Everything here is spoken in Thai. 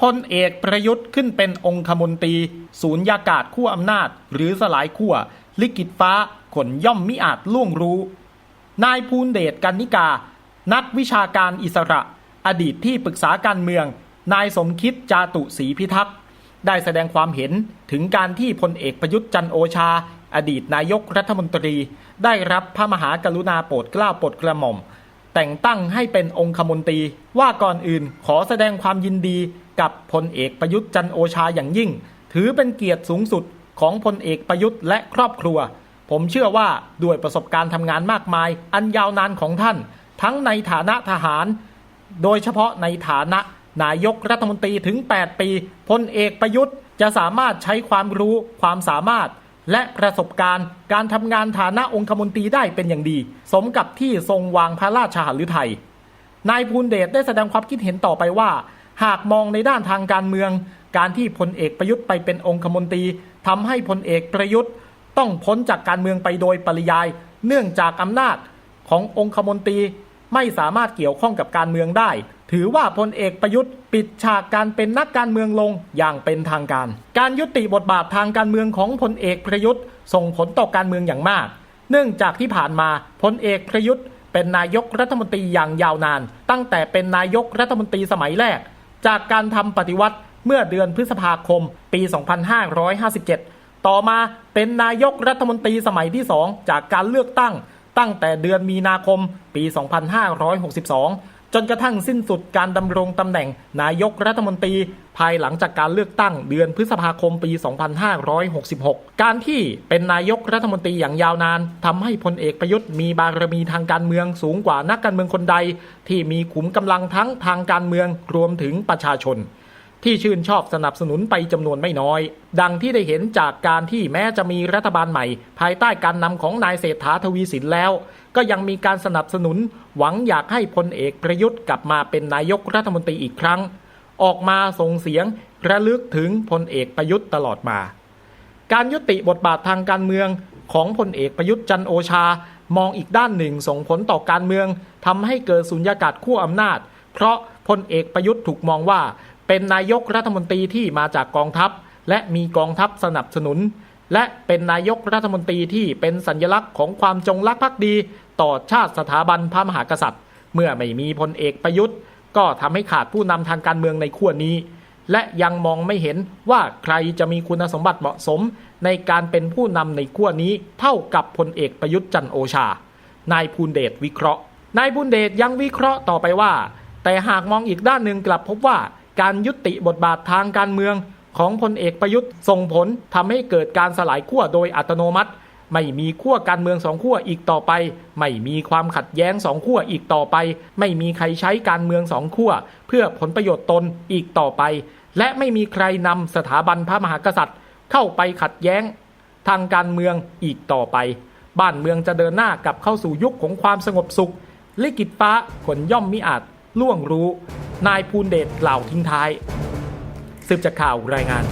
พลเอกประยุทธ์ขึ้นเป็นองคมนตรี ศูนยากาศขั้วอำนาจ หรือสลายขั้วลิกิตฟ้าขนย่อมมิอาจล่วงรู้ นายภูลเดชกันนิกา นักวิชาการอิสระ อดีตที่ปรึกษาการเมือง นายสมคิดจาตุศรีพิทักษ์ได้แสดงความเห็นถึงการที่พลเอกประยุทธ์จันโอชา อดีตนายกรัฐมนตรี ได้รับพระมหากรุณาโปรดเกล้าโปรดกระหม่อม แต่งตั้งให้เป็นองคมนตรี ว่าก่อนอื่นขอแสดงความยินดีกับพลเอกประยุทธ์จันโอชาอย่างยิ่ง ถือเป็นเกียรติสูงสุดของพลเอกประยุทธ์และครอบครัว ผมเชื่อว่าด้วยประสบการณ์ทำงานมากมาย อันยาวนานของท่าน ทั้งในฐานะทหาร โดยเฉพาะในฐานะนายกรัฐมนตรีถึง 8 ปีพลเอกประยุทธ์จะสามารถใช้ความรู้ความสามารถ และประสบการณ์การทำงานฐานะองคมนตรีได้เป็นอย่างดี สมกับที่ทรงวางพระราชหฤทัยนายภูลเดชได้แสดงความคิดเห็นต่อไปว่า หากมองในด้านทางการเมือง การที่พลเอกประยุทธ์ไปเป็นองคมนตรีทำให้พลเอกประยุทธ์ ต้องพ้นจากการเมืองไปโดยปริยาย เนื่องจากอำนาจขององคมนตรี ไม่สามารถเกี่ยวข้องกับการเมืองได้ ถือว่าพลเอกประยุทธ์ ปิดฉากการเป็นนักการเมืองลงอย่างเป็นทางการ การยุติบทบาททางการเมืองของพลเอกประยุทธ์ ส่งผลต่อการเมืองอย่างมาก เนื่องจากที่ผ่านมาพลเอกประยุทธ์ เป็นนายกรัฐมนตรีอย่างยาวนาน ตั้งแต่เป็นนายกรัฐมนตรีสมัยแรก จากการทำปฏิวัติเมื่อเดือนพฤษภาคม ปี 2557 ต่อมาเป็นนายกรัฐมนตรีสมัยที่ 2 จากการเลือกตั้ง ตั้งแต่เดือนมีนาคมปี 2562 จนกระทั่งสิ้นสุดการดำรงตำแหน่งนายกรัฐมนตรี ภายหลังจากการเลือกตั้งเดือนพฤษภาคมปี 2566 การที่เป็นนายกรัฐมนตรีอย่างยาวนานทำให้พลเอกประยุทธ์มีบารมีทางการเมืองสูงกว่านักการเมืองคนใด ที่มีขุมกำลังทั้งทางการเมืองรวมถึงประชาชน ที่ชื่นชอบสนับสนุนไปจำนวนไม่น้อย ดังที่ได้เห็นจากการที่แม้จะมีรัฐบาลใหม่ ภายใต้การนำของนายเศรษฐาทวีสินแล้ว ก็ยังมีการสนับสนุน หวังอยากให้พลเอกประยุทธ์กลับมาเป็นนายกรัฐมนตรีอีกครั้ง ออกมาส่งเสียงระลึกถึงพลเอกประยุทธ์ตลอดมา การยุติบทบาททางการเมืองของพลเอกประยุทธ์จันโอชา มองอีกด้านหนึ่งส่งผลต่อการเมืองทำให้เกิดสุญญากาศขั้วอำนาจ เพราะพลเอกประยุทธ์ถูกมองว่า เป็นนายกรัฐมนตรีที่มาจากกองทัพ และมีกองทัพสนับสนุน และเป็นนายกรัฐมนตรีที่เป็นสัญลักษณ์ของความจงรักภักดี ต่อชาติสถาบันพระมหากษัตริย์ เมื่อไม่มีพลเอกประยุทธ์ ก็ทำให้ขาดผู้นำทางการเมืองในขั้วนี้ และยังมองไม่เห็นว่าใครจะมีคุณสมบัติเหมาะสม ในการเป็นผู้นำในขั้วนี้ เท่ากับพลเอกประยุทธ์จันโอชา นายภูลเดชวิเคราะห์ นายภูลเดชยังวิเคราะห์ต่อไปว่า แต่หากมองอีกด้านหนึ่งกลับพบว่า การยุติบทบาททางการเมืองของพลเอกประยุทธ์ส่งผลทำให้เกิดการสลายขั้วโดยอัตโนมัติ ไม่มีขั้วการเมืองสองขั้วอีกต่อไป ไม่มีความขัดแย้งสองขั้วอีกต่อไป ไม่มีใครใช้การเมืองสองขั้วเพื่อผลประโยชน์ตนอีกต่อไป และไม่มีใครนำสถาบันพระมหากษัตริย์ เข้าไปขัดแย้ง ทางการเมืองอีกต่อไป บ้านเมืองจะเดินหน้ากลับเข้าสู่ยุคของความสงบสุขลิกิตฟ้าขนย่อมมิอาจล่วงรู้ นายภูลเดชกล่าวทิ้งท้ายสืบจากข่าวรายงาน